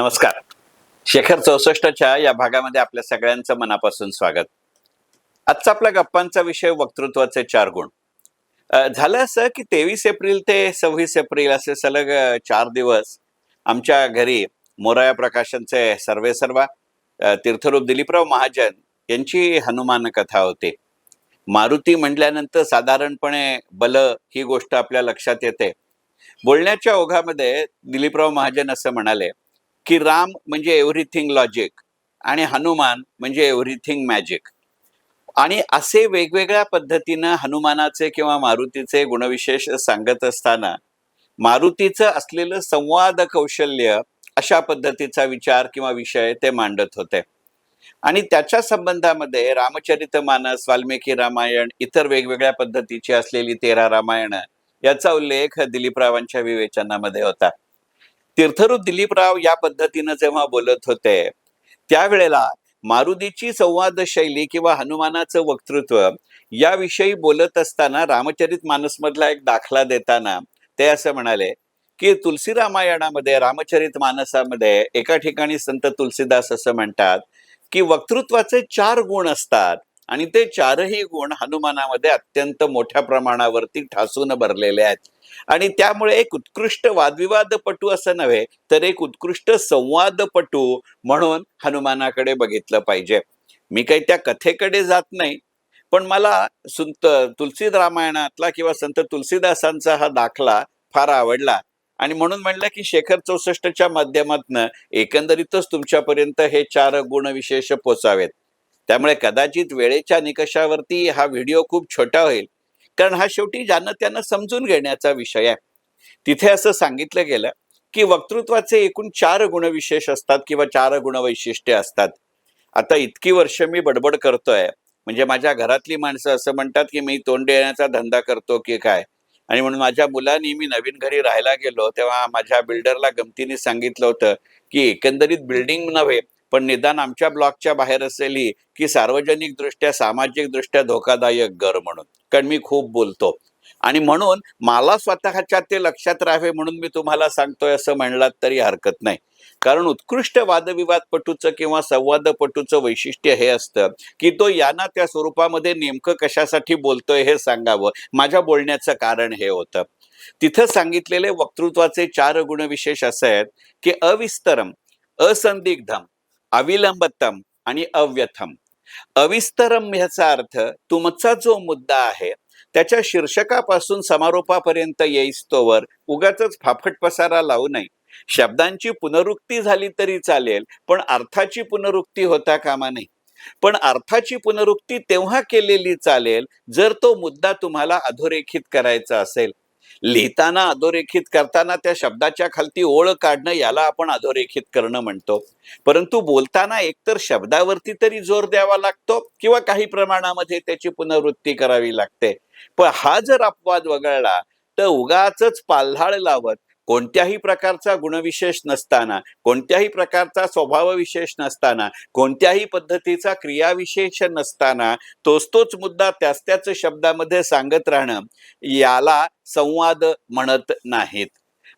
नमस्कार. शेखर चौसष्टच्या या भागामध्ये आपल्या सगळ्यांचं मनापासून स्वागत. आजचा आपला गप्पांचा विषय वक्तृत्वाचे चार गुण. झालं असं की तेवीस एप्रिल ते सव्वीस एप्रिल असे सलग चार दिवस आमच्या घरी मोराया प्रकाशनचे सर्वे सर्वा तीर्थरूप दिलीपराव महाजन यांची हनुमान कथा होती. मारुती म्हटल्यानंतर साधारणपणे बल ही गोष्ट आपल्या लक्षात येते. बोलण्याच्या ओघामध्ये दिलीपराव महाजन असं म्हणाले की राम म्हणजे एव्हरीथिंग लॉजिक आणि हनुमान म्हणजे एव्हरीथिंग मॅजिक आणि असे वेगवेगळ्या पद्धतीनं हनुमानाचे किंवा मारुतीचे गुणविशेष सांगत असताना मारुतीचं असलेलं संवाद कौशल्य अशा पद्धतीचा विचार किंवा विषय ते मांडत होते. आणि त्याच्या संबंधामध्ये रामचरित मानस वाल्मिकी रामायण इतर वेगवेगळ्या पद्धतीची असलेली तेरा रामायण याचा उल्लेख दिलीपरावांच्या विवेचनामध्ये होता. तीर्थरूप दिलीपराव या पद्धतीनं जेव्हा बोलत होते त्यावेळेला मारुतीची संवाद शैली किंवा हनुमानाचं वक्तृत्व याविषयी बोलत असताना रामचरित मानसमधला एक दाखला देताना ते असं म्हणाले की तुलसी रामायणामध्ये रामचरित मानसामध्ये एका ठिकाणी संत तुलसीदास असं म्हणतात की वक्तृत्वाचे चार गुण असतात. आणि ते चारही गुण हनुमानामध्ये अत्यंत मोठ्या प्रमाणावरती ठासून भरलेले आहेत. आणि त्यामुळे एक उत्कृष्ट वादविवादपटू असं नव्हे तर एक उत्कृष्ट संवादपटू म्हणून हनुमानाकडे बघितलं पाहिजे. मी काही त्या कथेकडे जात नाही पण मला संत तुलसी रामायणातला किंवा संत तुलसीदासांचा हा दाखला फार आवडला. आणि म्हणून म्हणलं की शेखर चौसष्टच्या माध्यमातनं एकंदरीतच तुमच्यापर्यंत हे चार गुण विशेष पोचावेत. त्यामुळे कदाचित वेळेच्या निकषावरती हा व्हिडिओ खूप छोटा होईल. कारण हा शेवटी ज्यानं त्यांना समजून घेण्याचा विषय आहे. तिथे असं सांगितलं गेलं की वक्तृत्वाचे एकूण चार गुणविशेष असतात किंवा चार गुणवैशिष्ट्ये असतात. आता इतकी वर्ष मी बडबड करतोय. म्हणजे माझ्या घरातली माणसं असं म्हणतात की मी तोंड देण्याचा धंदा करतो की काय? आणि म्हणून माझ्या मुलांनी मी नवीन घरी राहायला गेलो तेव्हा माझ्या बिल्डरला गमतीने सांगितलं होतं की एकंदरीत बिल्डिंग नव्हे पण निदान आमच्या ब्लॉकच्या बाहेर असलेली की सार्वजनिक दृष्ट्या सामाजिक दृष्ट्या धोकादायक घर म्हणून. कारण मी खूप बोलतो. आणि म्हणून मला स्वतःच्या ते लक्षात राहावे म्हणून मी तुम्हाला सांगतोय असं म्हणलात तरी हरकत नाही. कारण उत्कृष्ट वादविवादपटूचं किंवा संवादपटूचं वैशिष्ट्य हे असतं की तो यांना त्या स्वरूपामध्ये नेमकं कशासाठी बोलतोय हे सांगावं. माझ्या बोलण्याचं कारण हे होतं. तिथं सांगितलेले वक्तृत्वाचे चार गुणविशेष असे आहेत की अविस्तरम असंदिग्धम अविलंबतम आणि अव्यथम. अविस्तरम ह्याचा अर्थ तुमचा जो मुद्दा आहे त्याच्या शीर्षकापासून समारोपापर्यंत येईस्तोवर उगाच फाफट पसारा लावू नये. शब्दांची पुनरुक्ती झाली तरी चालेल पण अर्थाची पुनरुक्ती होता कामा नये. पण अर्थाची पुनरुक्ती तेव्हा केलेली चालेल जर तो मुद्दा तुम्हाला अधोरेखित करायचा असेल. लिहिताना अधोरेखित करताना त्या शब्दाच्या खालती ओळ काढणं याला आपण अधोरेखित करणं म्हणतो. परंतु बोलताना एकतर शब्दावरती तरी जोर द्यावा लागतो किंवा काही प्रमाणामध्ये त्याची पुनर्वृत्ती करावी लागते. पण हा जर अपवाद वगळला तर उगाच पाल्हाळ लावत कोणत्याही प्रकारचा गुणविशेष नसताना कोणत्याही प्रकारचा स्वभाव विशेष नसताना कोणत्याही पद्धतीचा क्रियाविशेष नसताना तोच तोच मुद्दा त्याच त्याच शब्दामध्ये सांगत राहणं याला संवाद म्हणत नाहीत.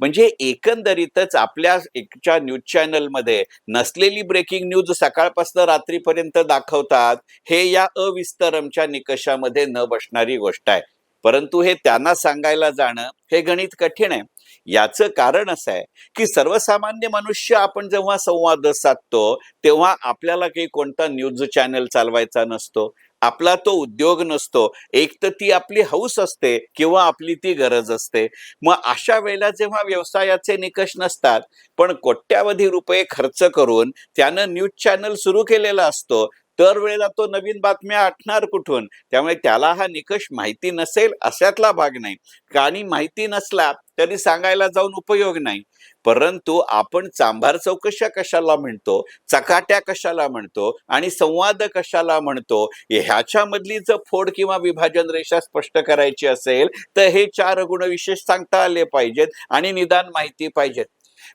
म्हणजे एकंदरीतच आपल्या एकच्या न्यूज चॅनलमध्ये नसलेली ब्रेकिंग न्यूज सकाळपासून रात्रीपर्यंत दाखवतात हे या अविस्तरमच्या निकषामध्ये न बसणारी गोष्ट आहे. परंतु हे त्यांना सांगायला जाणं हे गणित कठीण आहे. याचं कारण असं आहे की सर्वसामान्य मनुष्य आपण जेव्हा संवाद साधतो तेव्हा आपल्याला काही कोणता न्यूज चॅनल चालवायचा नसतो. आपला तो उद्योग नसतो. एक तर ती आपली हौस असते किंवा आपली ती गरज असते. मग अशा वेळेला जेव्हा व्यवसायाचे निकष नसतात पण कोट्यावधी रुपये खर्च करून त्यानं न्यूज चॅनल सुरू केलेला असतो तर वेळेला तो नवीन बातम्या आटणार कुठून? त्यामुळे त्याला हा निकष माहिती नसेल अशातला भाग नाही. आणि माहिती नसला तरी सांगायला जाऊन उपयोग नाही. परंतु आपण चांभार चौकशा कशाला म्हणतो चकाट्या कशाला म्हणतो आणि संवाद कशाला म्हणतो ह्याच्यामधली जर फोड किंवा विभाजन रेषा स्पष्ट करायची असेल तर हे चार गुण विशेष सांगता आले पाहिजेत आणि निदान माहिती पाहिजेत.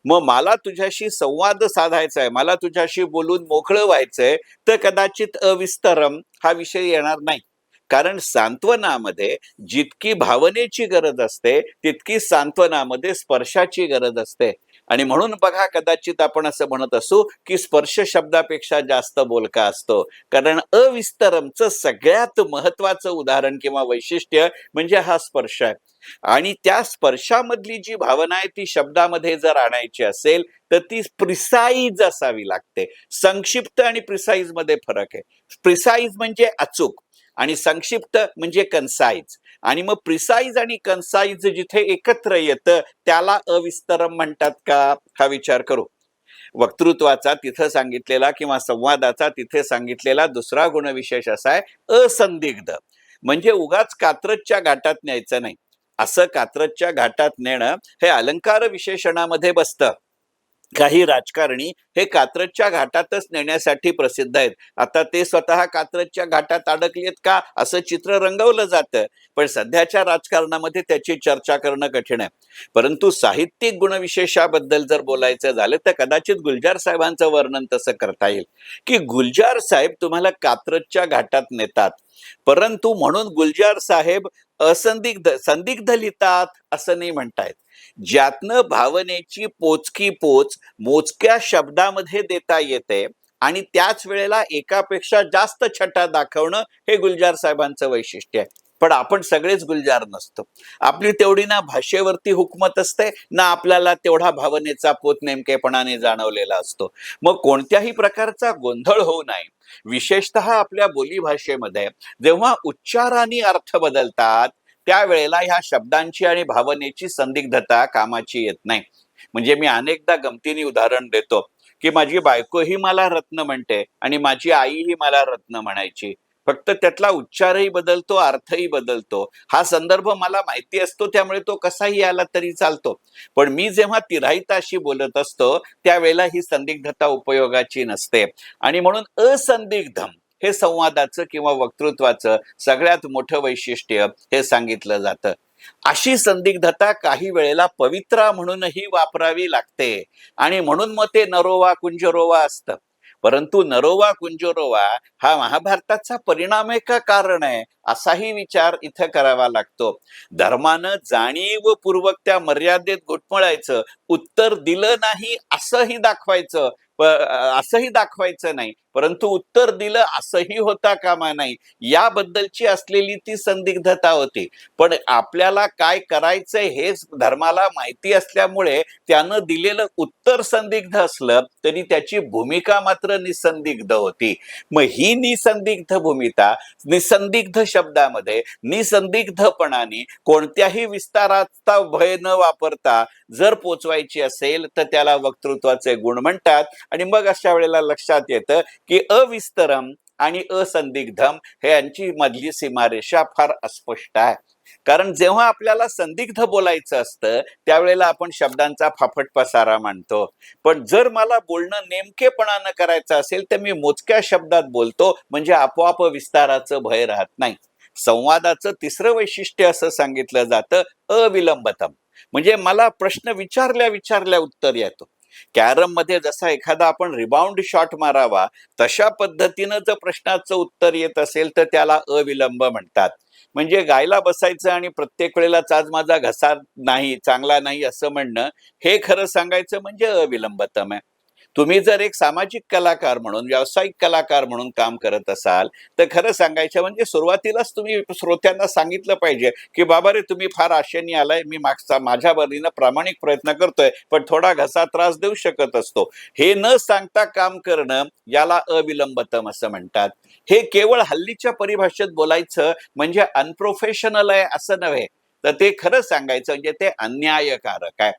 मग मला तुझ्याशी संवाद साधायचा आहे मला तुझ्याशी बोलून मोकळं व्हायचंय तर कदाचित अविस्तरम हा विषय येणार नाही. कारण सांत्वनामध्ये जितकी भावनेची गरज असते तितकी सांत्वनामध्ये स्पर्शाची गरज असते. आणि म्हणून बघा कदाचित आपण असं म्हणत असू की स्पर्श शब्दापेक्षा जास्त बोलका असतो. कारण अविस्तरमचं सगळ्यात महत्वाचं उदाहरण किंवा वैशिष्ट्य म्हणजे हा स्पर्श आहे. आणि त्या स्पर्शामधली जी भावना आहे ती शब्दामध्ये जर आणायची असेल तर ती प्रिसाईज असावी लागते. संक्षिप्त आणि प्रिसाईजमध्ये फरक आहे. प्रिसाईज म्हणजे अचूक आणि संक्षिप्त म्हणजे कन्साईज आणि मग प्रिसाईज आणि कन्साईज जिथे एकत्र येतं त्याला अविस्तरम म्हणतात का? हा विचार करू. वक्तृत्वाचा तिथं सांगितलेला किंवा संवादाचा तिथे सांगितलेला दुसरा गुणविशेष असा आहे असंदिग्ध. म्हणजे उगाच कात्रजच्या घाटात न्यायचं नाही. असं कात्रजच्या घाटात नेणं हे अलंकार विशेषणामध्ये बसतं. काही राजकारणी हे कात्रजच्या घाटातच नेण्यासाठी प्रसिद्ध आहेत. आता ते स्वतः कात्रजच्या घाटात अडकलेत का? असं चित्र रंगवलं जातं. पण सध्याच्या राजकारणामध्ये त्याची चर्चा करणं कठीण आहे. परंतु साहित्यिक गुणविशेषाबद्दल जर बोलायचं झालं तर कदाचित गुलजार साहेबांचं वर्णन तसं करता येईल. की गुलजार साहेब तुम्हाला कात्रजच्या घाटात नेतात. परंतु म्हणून गुलजार साहेब असंदिग्ध संदिग्ध लिहितात असं नाही म्हणतायत. ज्यातनं भावनेची पोचकी पोच मोजक्या शब्दामध्ये देता येते आणि त्याच वेळेला एकापेक्षा जास्त छटा दाखवणं हे गुलजार साहेबांचं वैशिष्ट्य आहे. पण आपण सगळेच गुलजार नसतो. आपली तेवढी ना भाषेवरती हुकमत असते ना आपल्याला तेवढा भावनेचा पोत नेमकेपणाने जाणवलेला असतो. मग कोणत्याही प्रकारचा गोंधळ होऊ नये. विशेषतः आपल्या बोलीभाषेमध्ये जेव्हा उच्चाराने अर्थ बदलतात त्यावेळेला ह्या शब्दांची आणि भावनेची संदिग्धता कामाची येत नाही. म्हणजे मी अनेकदा गमतीने उदाहरण देतो की माझी बायको ही मला रत्न म्हणते आणि माझी आई ही मला रत्न म्हणायची. फक्त त्यातला उच्चारही बदलतो अर्थही बदलतो. हा संदर्भ मला माहिती असतो त्यामुळे तो कसाही आला तरी चालतो. पण मी जेव्हा तिराहिताशी बोलत असतो त्यावेळेला ही संदिग्धता उपयोगाची नसते. आणि म्हणून असंदिग्धम हे संवादाचं किंवा वक्तृत्वाचं सगळ्यात मोठं वैशिष्ट्य हे सांगितलं जातं. अशी संदिग्धता काही वेळेला पवित्रा म्हणूनही वापरावी लागते. आणि म्हणून मग ते नरोवा कुंजरोवा असतं. परंतु नरोवा कुंजरोवा हा महाभारताचा परिणाम आहे का कारण आहे असाही विचार इथं करावा लागतो. धर्मानं जाणीवपूर्वक त्या मर्यादेत घुटमळायचं उत्तर दिलं नाही असंही दाखवायचं असंही दाखवायचं नाही. परंतु उत्तर दिलं असंही होता कामा नाही. याबद्दलची असलेली ती संदिग्धता होती. पण आपल्याला काय करायचंय हेच धर्माला माहिती असल्यामुळे त्यानं दिलेलं उत्तर संदिग्ध असलं तरी त्याची भूमिका मात्र निसंदिग्ध होती. मग ही निसंदिग्ध भूमिका निसंदिग्ध शब्दामध्ये निसंदिग्धपणाने कोणत्याही विस्ताराचा भय न वापरता जर पोचवायची असेल तर त्याला वक्तृत्वाचे गुण म्हणतात. आणि मग अशा वेळेला लक्षात येतं की अविस्तरम आणि असंदिग्धम हे यांची मधली सीमारेषा फार अस्पष्ट आहे. कारण जेव्हा आपल्याला संदिग्ध बोलायचं असतं त्यावेळेला आपण शब्दांचा फाफट पसारा मांडतो. पण जर मला बोलणं नेमकेपणानं करायचं असेल तर मी मोजक्या शब्दात बोलतो म्हणजे आपोआप विस्ताराचं भय राहत नाही. संवादाचं तिसरं वैशिष्ट्य असं सांगितलं जातं अविलंबतम. म्हणजे मला प्रश्न विचारल्या विचारल्या उत्तर येतो. कॅरममध्ये जसा एखादा आपण रिबाउंड शॉट मारावा तशा पद्धतीनं जर प्रश्नाचं उत्तर येत असेल तर त्याला अविलंब म्हणतात. म्हणजे गायला बसायचं आणि प्रत्येक वेळेला चाज माझा घसा नाही चांगला नाही असं म्हणणं हे खरं सांगायचं म्हणजे अविलंबतम आहे. तुम्ही जर एक सामाजिक कलाकार म्हणून व्यावसायिक कलाकार म्हणून काम करत असाल तर खरं सांगायचं म्हणजे सुरुवातीलाच तुम्ही श्रोत्यांना सांगितलं पाहिजे की बाबा रे तुम्ही फार आशेने आलाय. मी मागचा माझ्या बरीनं प्रामाणिक प्रयत्न करतोय पण थोडा घसा त्रास देऊ शकत असतो. हे न सांगता काम करणं याला अविलंबतम असं म्हणतात. हे केवळ हल्लीच्या परिभाषेत बोलायचं म्हणजे अनप्रोफेशनल आहे असं नव्हे. तर ते खरं सांगायचं म्हणजे ते अन्यायकारक आहे.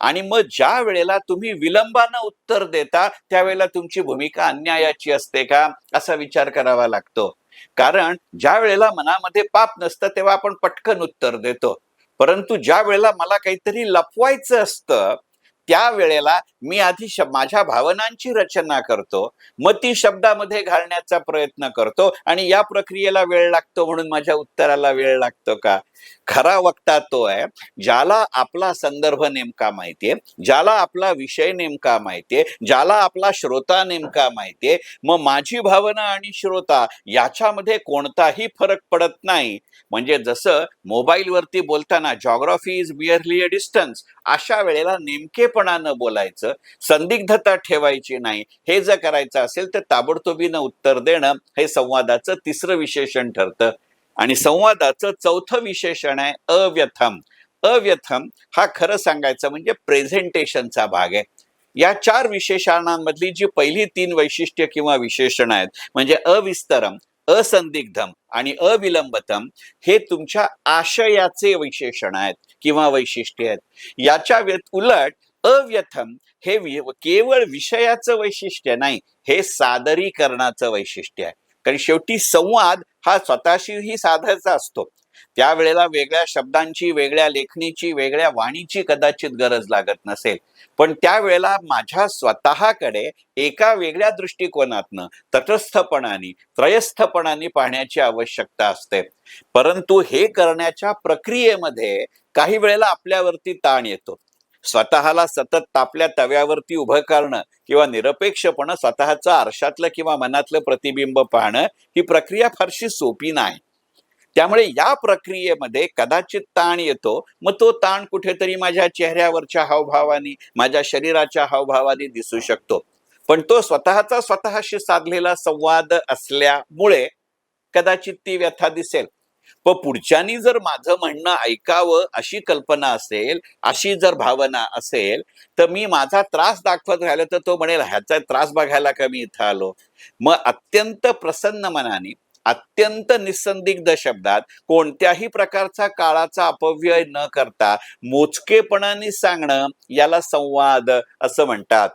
आणि मग ज्या वेळेला तुम्ही विलंबानं उत्तर देता त्यावेळेला तुमची भूमिका अन्यायाची असते का? असा विचार करावा लागतो. कारण ज्या वेळेला मनामध्ये पाप नसतं तेव्हा आपण पटकन उत्तर देतो. परंतु ज्या वेळेला मला काहीतरी लपवायचं असतं त्या वेळेला मी आधी माझ्या भावनांची रचना करतो मग ती शब्दामध्ये घालण्याचा प्रयत्न करतो आणि या प्रक्रियेला वेळ लागतो म्हणून माझ्या उत्तराला वेळ लागतो का? खरा वक्ता तो आहे ज्याला आपला संदर्भ नेमका माहितीये ज्याला आपला विषय नेमका माहितीये ज्याला आपला श्रोता नेमका माहितीये मग माझी भावना आणि श्रोता याच्यामध्ये कोणताही फरक पडत नाही. म्हणजे जसं मोबाईलवरती बोलताना geography is barely a distance अशा वेळेला नेमकेपणानं बोलायचं संदिग्धता ठेवायची नाही. हे जर करायचं असेल तर ताबडतोबीनं उत्तर देणं हे संवादाचं तिसरं विशेषण ठरतं. आणि संवादाचं चौथं विशेषण आहे अव्यथम. अव्यथम हा खरं सांगायचं म्हणजे प्रेझेंटेशनचा भाग आहे. या चार विशेषणांमधली जी पहिली तीन वैशिष्ट्य किंवा विशेषण आहेत म्हणजे अविस्तरम असंदिग्धम आणि अविलंबतम हे तुमच्या आशयाचे विशेषण आहेत किंवा वैशिष्ट्य आहेत. याच्या उलट अव्यथम हे केवळ विषयाचं वैशिष्ट्य नाही हे सादरीकरणाचं वैशिष्ट्य आहे. कारण शेवटी संवाद हा स्वतःशीही साधायचा असतो. त्यावेळेला वेगळ्या शब्दांची वेगळ्या लेखणीची वेगळ्या वाणीची कदाचित गरज लागत नसेल. पण त्यावेळेला माझ्या स्वतःकडे एका वेगळ्या दृष्टिकोनातनं तटस्थपणाने त्रयस्थपणाने पाहण्याची आवश्यकता असते. परंतु हे करण्याच्या प्रक्रियेमध्ये काही वेळेला आपल्यावरती ताण येतो. स्वतःला सतत तापल्या तव्यावरती उभं करणं किंवा निरपेक्षपणं स्वतःचं आरशातलं किंवा मनातलं प्रतिबिंब पाहणं ही प्रक्रिया फारशी सोपी नाही. त्यामुळे या प्रक्रियेमध्ये कदाचित ताण येतो. मग तो ताण कुठेतरी माझ्या चेहऱ्यावरच्या हावभावानी माझ्या शरीराच्या हावभावानी दिसू शकतो. पण तो स्वतःचा स्वतःशी साधलेला संवाद असल्यामुळे कदाचित ती व्यथा दिसेल. पण पुढच्यानी जर माझं म्हणणं ऐकावं अशी कल्पना असेल अशी जर भावना असेल तर मी माझा त्रास दाखवत राहिलो तर तो म्हणेल ह्याचा त्रास बघायला का मी इथं आलो? मग अत्यंत प्रसन्न मनाने अत्यंत निसंदिग्ध शब्दात कोणत्याही प्रकारचा काळाचा अपव्यय न करता मोजकेपणाने सांगणं याला संवाद असं म्हणतात.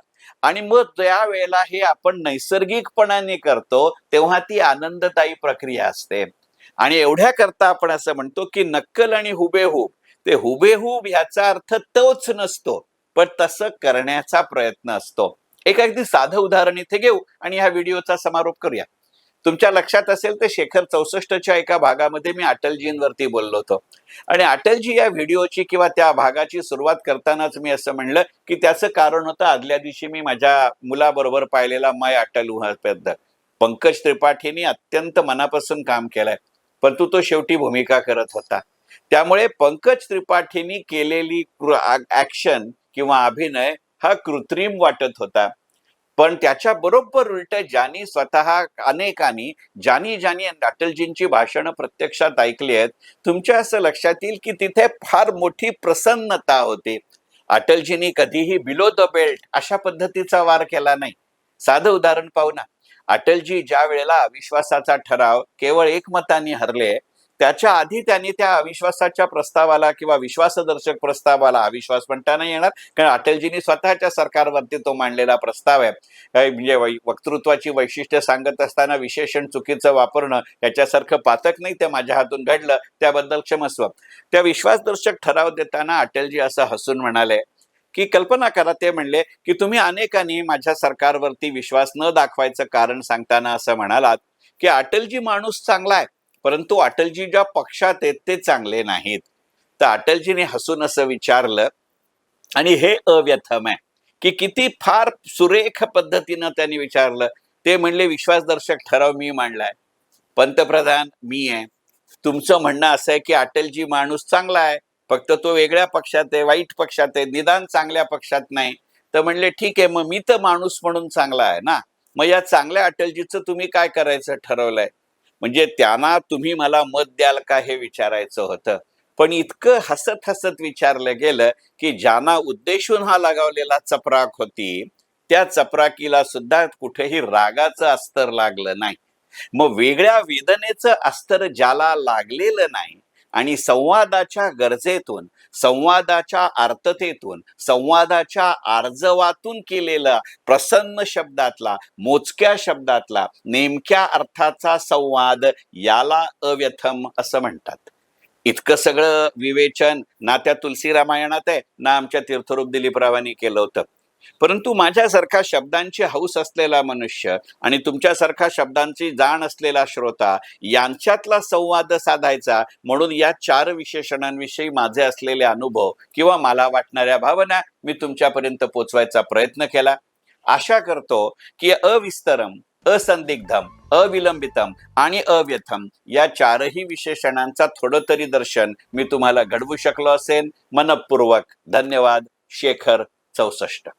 आणि मग त्या वेळेला हे आपण नैसर्गिकपणाने करतो तेव्हा ती आनंददायी प्रक्रिया असते. आणि एवढ्या करता आपण असं म्हणतो की नक्कल आणि हुबेहूब. ते हुबेहूब ह्याचा अर्थ तोच नसतो पण तसं करण्याचा प्रयत्न असतो. एक अगदी साधं उदाहरण इथे घेऊ आणि ह्या व्हिडिओचा समारोप करूया. तुमच्या लक्षात असेल तर शेखर चौसष्टच्या एका भागामध्ये मी अटलजींवरती बोललो होतो. आणि अटलजी या व्हिडिओची किंवा त्या भागाची सुरुवात करतानाच मी असं म्हणलं की त्याचं कारण होतं आदल्या दिवशी मी माझ्या मुलाबरोबर पाहिलेला माय अटल उहाबद्दल पंकज त्रिपाठींनी अत्यंत मनापासून काम केलंय. परंतु तो शेवटी भूमिका करत होता. त्यामुळे पंकज त्रिपाठींनी केलेली ऍक्शन किंवा अभिनय हा कृत्रिम वाटत होता. पण त्याच्या बरोबर उलट ज्यांनी स्वतः अनेकांनी ज्यांनी ज्यांनी अटलजींची भाषणं प्रत्यक्षात ऐकली आहेत तुमच्या असं लक्षात येईल की तिथे फार मोठी प्रसन्नता होती. अटलजींनी कधीही बिलो द बेल्ट अशा पद्धतीचा वार केला नाही. साधं उदाहरण पाहू ना. अटलजी ज्या वेळेला अविश्वासाचा ठराव केवळ एकमताने हरले त्याच्या आधी त्यांनी त्या अविश्वासाच्या प्रस्तावाला किंवा विश्वासदर्शक प्रस्तावाला अविश्वास म्हणता नाही येणार. कारण अटलजींनी स्वतःच्या सरकारवरती तो मांडलेला प्रस्ताव आहे. म्हणजे वक्तृत्वाची वैशिष्ट्य सांगत असताना विशेषण चुकीचं वापरणं याच्यासारखं पातक नाही ते माझ्या हातून घडलं त्याबद्दल क्षमस्व. त्या विश्वासदर्शक ठराव देताना अटलजी असं हसून म्हणाले की कल्पना करा ते म्हणले की तुम्ही अनेकांनी माझ्या सरकारवरती विश्वास न दाखवायचं कारण सांगताना असं म्हणालात की अटलजी माणूस चांगला आहे परंतु अटलजी ज्या पक्षात आहेत ते चांगले नाहीत. तर अटलजीने हसून असं विचारलं आणि हे अव्यथम आहे की किती फार सुरेख पद्धतीनं त्यांनी विचारलं. ते म्हणले विश्वासदर्शक ठराव मी मांडलाय. पंतप्रधान मी आहे. तुमचं म्हणणं असं आहे की अटलजी माणूस चांगला आहे. फक्त तो वेगळ्या पक्षात आहे वाईट पक्षात आहे निदान चांगल्या पक्षात नाही. तर म्हणले ठीक आहे मग मी तर माणूस म्हणून चांगला आहे ना? मग या चांगल्या अटलजीचं तुम्ही काय करायचं ठरवलंय? म्हणजे त्यांना तुम्ही मला मत द्याल का हे विचारायचं होतं. पण इतकं हसत हसत विचारलं गेलं की ज्यांना उद्देशून हा लगावलेला चपराक होती त्या चपराकीला सुद्धा कुठेही रागाचं अस्तर लागलं नाही. मग वेगळ्या वेदनेचं अस्तर ज्याला लागलेलं नाही आणि संवादाच्या गरजेतून संवादाच्या आर्ततेतून संवादाच्या आर्जवातून केलेला प्रसन्न शब्दातला मोजक्या शब्दातला नेमक्या अर्थाचा संवाद याला अव्यथम असं म्हणतात. इतकं सगळं विवेचन ना त्या तुलसी रामायणात आहे ना आमच्या तीर्थरूप दिलीपरावांनी केलं होतं. परंतु माझ्यासारखा शब्दांची हौस असलेला मनुष्य आणि तुमच्यासारखा शब्दांची जाण असलेला श्रोता यांच्यातला संवाद साधायचा म्हणून या चार विशेषणांविषयी माझे असलेले अनुभव किंवा मला वाटणाऱ्या भावना मी तुमच्यापर्यंत पोचवायचा प्रयत्न केला. आशा करतो की अविस्तरम असंदिग्धम अविलंबितम आणि अव्यथम या चारही विशेषणांचा थोडं तरी दर्शन मी तुम्हाला घडवू शकलो असेन. मनपूर्वक धन्यवाद. शेखर चौसष्ट.